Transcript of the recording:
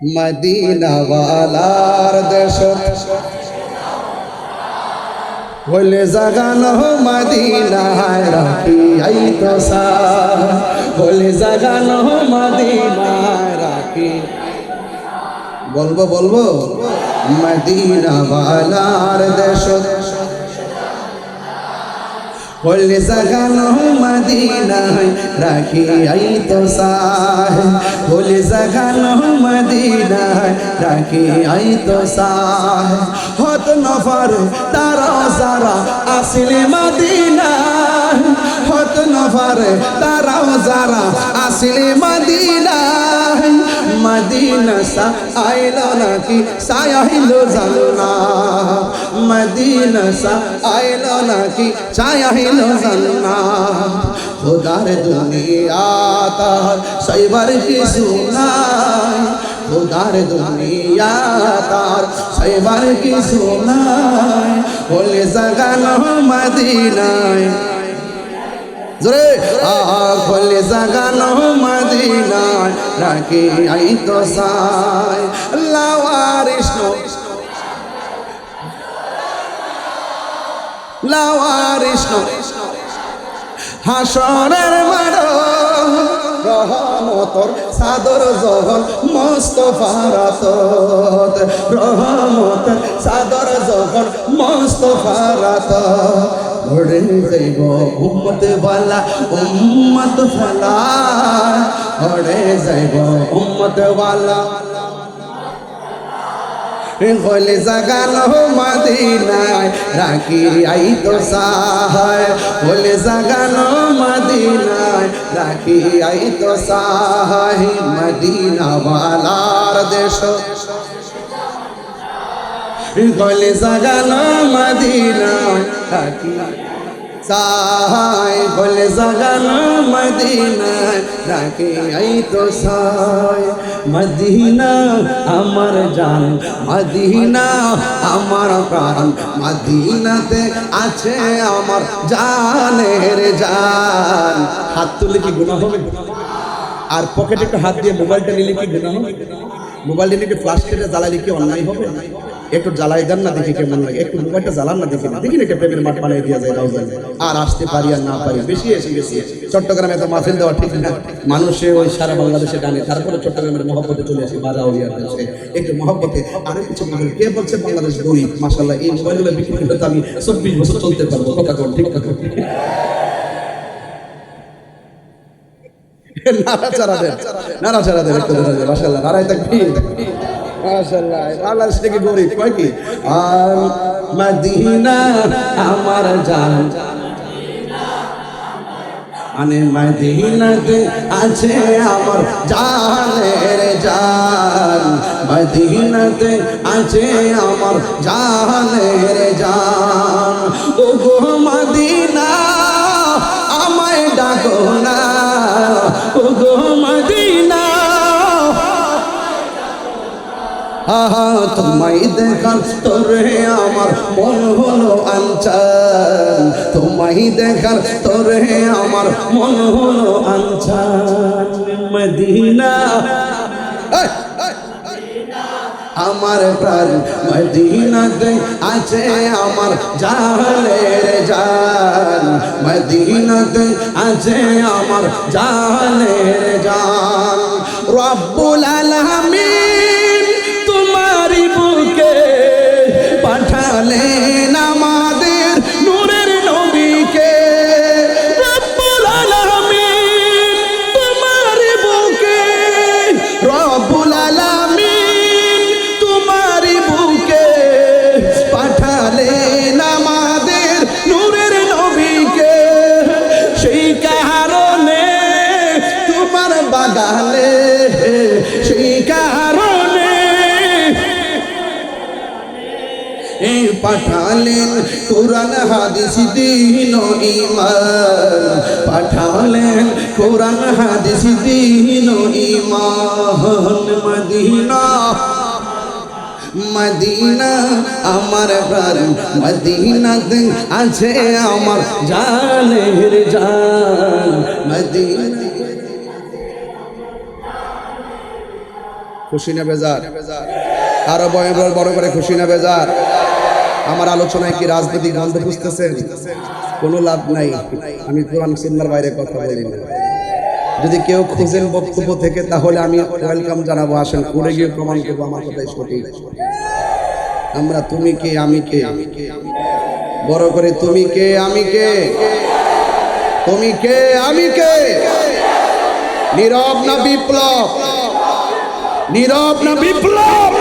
মদিনাওয়ালার দেশ। বলে জাগানো মদিনায় রাখি আই তো সা বলে জাগানো মদিনায় রাখি। বলব বলব? মদিনাওয়ালার দেশ। বলে জাগানো মদিনায়, রাখি আই তো সাহ বলে জাগানো মদিনায়, রাখি আই তো সাহ হত নফর তারা সারা আসলে মদিনায়, হত নফর তারা যারা আসলে মদিনায়। মদিনা সা আইলো নাকি? সায়াইলো জান্না মদিনা সা আইলো নাকি? চায়াইলো জান্না খোদার দুনিয়া তার সৈবার কি সুনাই খোদার দুনিয়া তার সৈবার কি সুনাই বলে জাগানো মদিনায়। জোরে খোলে জাগানো মদিনায়। রাখি আই তো সাই। লাওয়ারিস লাওয়ারিস হাসরের মাড রহমতর সাদর জহল মস্তফারাত রহমতর সাদর জহল মস্তফারাত ঘরে যাইব। উম্মত বালা, উম্মত ফালা ঘরে যাইব। উম্মত বালা। হলে জাগানো মদিনায় রাখি আই তো সাহায়। হলে জাগানো মদিনায় রাখি আই তো সাহায়। মদিনা বালার দেশ। গলে জাগানো মদিনায় রাখি সাহাই বলে জাগানো মদিনায় রাখে আই তো সাই মদিনা আমার জান, মদিনা আমার প্রাণ, মদিনাতে আছে আমার জানের জান। হাত তুলে কি গুণা হবে? আর পকেটে একটু হাত দিয়ে মোবাইলটা নিলে কি গুণা হবে? মোবাইলটা একটু ফ্লাশ কেটে জ্বালালে কি অন্যায় হবে? একটু জ্বালাই দেন না দেখি কেমন লাগে। একটু মোবাইলটা জ্বালান না দেখি না। দেখি না একটা প্রেমের মাঠ বানিয়ে দেওয়া যায় রাউজান আর আসতে পারি আর না পারি, বেশি এসে গেছি। চট্টগ্রামে তো মাহফিল দেওয়া ঠিক না। মানুষে ওই সারা বাংলাদেশে টানে। তারপরে চট্টগ্রামের মহব্বতে চলে আসি বাজা উলিয়ার দেশে একটু মহব্বতে আরও কিছু মানুষ কে বলছে বাংলাদেশ গরিব? মাসাল্লাহ এই মোবাইলগুলো বিক্রি করলে তো আমি চব্বিশ বছর চলতে পারব। কথা কোন ঠিক কথা নাড়াচাড়া দেন নাড়াচাড়া দেন একটু মাসাল্লাহ নারায় থাকবি মাশাআল্লাহ। বাংলাদেশ থেকে গরিব কয় কি? আর মদিনা আমার জান। মানে মদিনাতে আছে আমার জানের জান। মদিনাতে আছে আমার জানের জান। ও গো তোমায় দেখার তোরে আমার মন হলো আনচান। তোমায় দেখার, তোরে আমার মন হলো আনচান। মদিনা আমার প্রাণ মদিনাতে আছে, আমার জালের জান। মদিনাতে আছে, আমার জালের জান। রব্বুল আলামিন পাঠালেন পাঠালেন কোরআন, হাদিস, দিন ইমান পাঠালেন কোরআন, হাদিস, দিন ইমান মদিনা মদিনা আমার প্রাণ মদিনাতে আছে আমার জানের জান। মদিনা। খুশি না বেজার? আরও বয় বড় বড় করে খুশি না বেজার? আমার আলোচনায় কি রাজনৈতিক গন্ধ বুঝতেছেন কোনো লাভ নাই। আমি কোরআন সুন্নার বাইরে কথা বলি না। যদি কেউ খুঁজেন বক্তব্য থেকে, তাহলে আমি ওয়েলকাম জানাব। আসেন করে গিয়ে প্রমাণ করব আমার কথাই সঠিক। আমরা তুমি কে, আমি কে? বড় করে তুমি কে, আমি কে? তুমি কে, আমি কে? নীরব না বিপ্লব? নীরব না বিপ্লব?